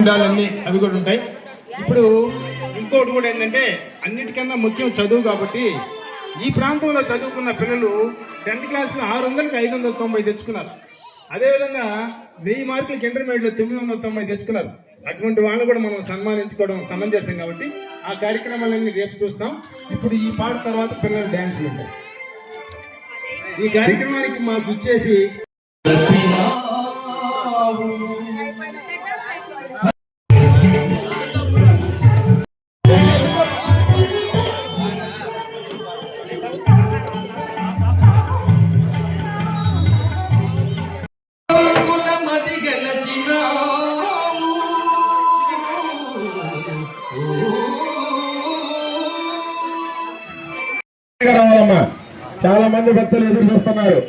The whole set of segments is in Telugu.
ఉండాలన్నీ అవి కూడా ఉంటాయి. ఇప్పుడు ఇంకోటి కూడా ఏంటంటే అన్నిటికన్నా ముఖ్యం చదువు కాబట్టి ఈ ప్రాంతంలో చదువుకున్న పిల్లలు టెన్త్ క్లాస్లో ఆరు వందలకి ఐదు వందల తొంభై తెచ్చుకున్నారు. అదేవిధంగా వెయ్యి మార్కులకి ఇంటర్మీడియట్లో తొమ్మిది వందల తొంభై తెచ్చుకున్నారు. అటువంటి వాళ్ళు కూడా మనం సన్మానించుకోవడం సమంజసం కాబట్టి ఆ కార్యక్రమాలన్నీ రేపు చూస్తాం. ఇప్పుడు ఈ పాట తర్వాత పిల్లలు డ్యాన్సులు ఉంటాయి. ఈ కార్యక్రమానికి మాకు ఇచ్చేసి రావాలమ్మా చాలా మంది భక్తులు ఎదురు చూస్తున్నారు.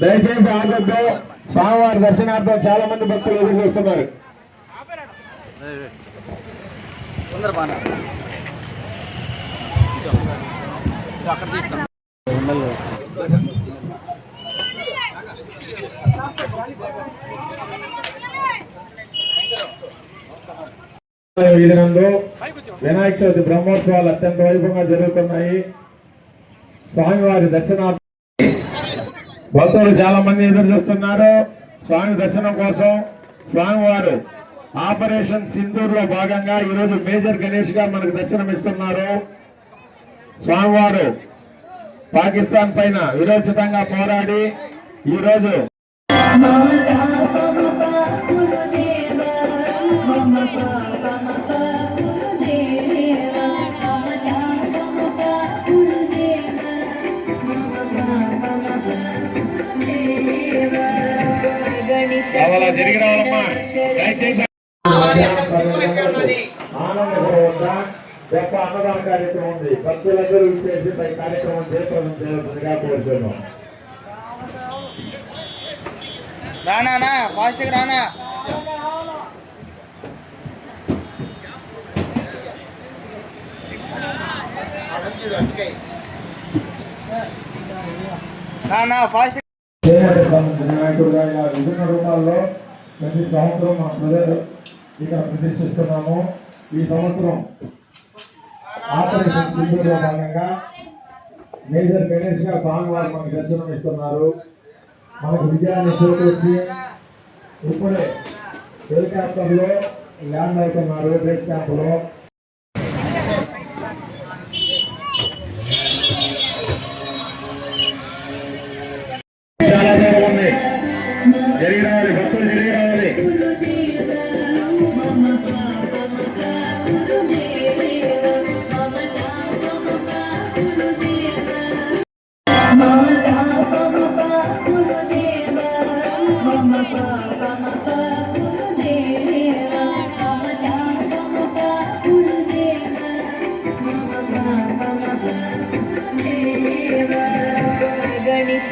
దయచేసి ఆగొద్దు స్వామివారి దర్శనార్థం చాలా మంది భక్తులు ఎదురు చూస్తున్నారు. వినాయక చవితి బ్రహ్మోత్సవాలు అత్యంత వైభవంగా జరుగుతున్నాయి. స్వామివారి దర్శనార్థం భక్తులు చాలా మంది ఎదురు చూస్తున్నారు. స్వామి దర్శనం కోసం స్వామివారు ఆపరేషన్ సింధూర్లో భాగంగా ఈరోజు మేజర్ గణేష్గా మనకు దర్శనం ఇస్తున్నారు. స్వామివారు పాకిస్తాన్ పైన విరోచితంగా పోరాడి ఈరోజు దయచేసి గొప్ప అన్నదాన కార్యక్రమం ఉంది భక్తులందరూ ఇచ్చేసి పై కార్యక్రమం జయప్రదం చేయాల్సిందిగా కోరుతున్నాం రానా ఫాస్ట్గా రానా రానా ఫాస్ట్ విభిన్న రూపాల్లో ప్రతి సంవత్సరం మా ప్రజలు ఇక్కడ ప్రతిష్ఠిస్తున్నాము. ఈ సంవత్సరం ఆపరేషన్ సింధూరులో భాగంగా మేజర్ గణేష్గా స్వామివారు మనకు దర్శనం ఇస్తున్నారు. మనకు విజయాన్ని చేకూర్చి ఇప్పుడే హెలికాప్టర్లో ల్యాండ్ అవుతున్నారు బేస్ క్యాంప్లో.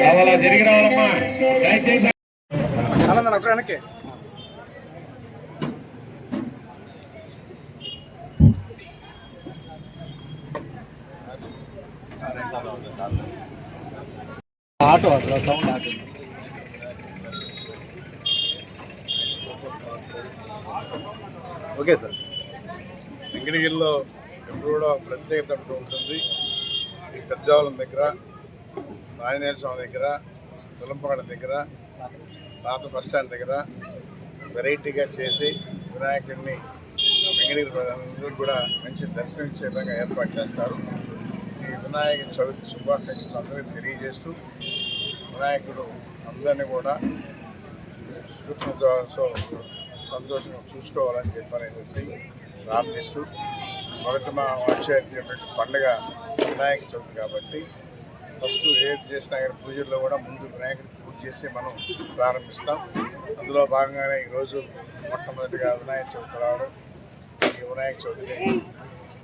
కావాలా? జరిగి రావాలమ్మా. దయచేసి. ఆనందం అక్కడ వెనక్కి. ఆటో అట్లా సౌండ్ ఆటో. Okay sir. వెంకటగిరిలో ఎప్పుడు కూడా ప్రత్యేకత ఉంటుంది. ఈ పెద్దవాళ్ళ దగ్గర రాయనేర స్వామి దగ్గర తులంపగడ దగ్గర పాత బస్టాండ్ దగ్గర వెరైటీగా చేసి వినాయకుడిని వెంకటగిరి కూడా మంచి దర్శనం ఇచ్చే విధంగా ఏర్పాటు చేస్తారు. ఈ వినాయక చవితి శుభాకాంక్షలు అందరికీ తెలియజేస్తూ వినాయకుడు అందరినీ కూడా సూక్ష్మతో సంతోషంగా చూసుకోవాలని చెప్పనేసి ప్రార్థిస్తూ మొదట మా వచ్చేటటువంటి పండుగ వినాయక చవితి కాబట్టి ఫస్ట్ ఏది చేసినా కానీ పూజల్లో కూడా ముందు వినాయకుడికి పూజ చేసి మనం ప్రారంభిస్తాం. అందులో భాగంగానే ఈరోజు మొట్టమొదటిగా వినాయక చవితి రావడం. ఈ వినాయక చవితిని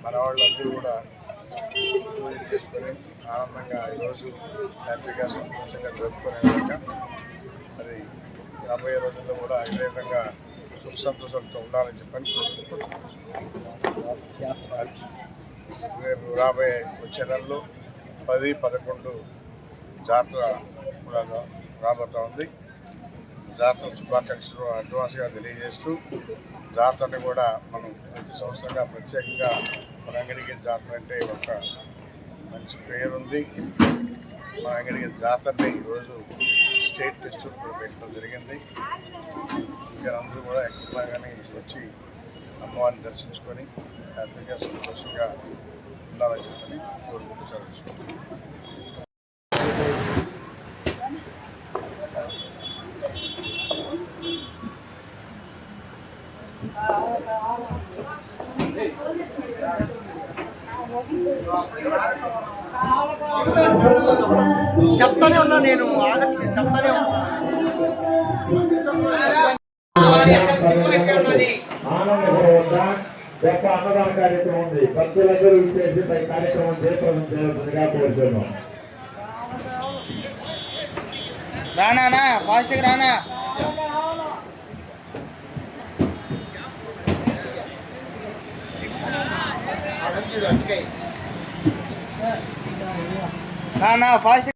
మన వాళ్ళందరూ కూడా పూజ చేసుకొని ఆనందంగా ఈరోజు హ్యాపీగా సంతోషంగా జరుపుకునే విధంగా మరి రాబోయే రోజుల్లో కూడా ఇదే విధంగా సుఖ సంతోషాలతో ఉండాలని చెప్పని కోరుకుంటున్నాను రేపు రాబోయే వచ్చే నెలలో పది పదకొండు జాతర కూడా రాబోతా ఉంది. జాతర శుభాకాంక్షలు అడ్వాన్స్గా తెలియజేస్తూ జాతరని కూడా మనం ప్రతి సంవత్సరంగా ప్రత్యేకంగా మన అంగడికి జాతర అంటే ఒక మంచి పేరుంది. మన అంగడికి జాతరని ఈరోజు స్టేట్ ఫెస్టివల్ కూడా పెట్టడం జరిగింది. ఇంకా అందరూ కూడా ఎక్కడున్నా కానీ వచ్చి అమ్మవారిని దర్శించుకొని హ్యాపీగా సంతోషంగా ఉండాలని చెప్పని చెప్తానే ఉన్నా నేను ఆగట్లేదు చెప్తానే ఉన్నా. అన్నదాన కార్యక్రమం ఉంది భక్తులందరూ కార్యక్రమం కోరుతున్నాం రానా ఫాస్ట్గా రానా. రానా ఫాస్ట్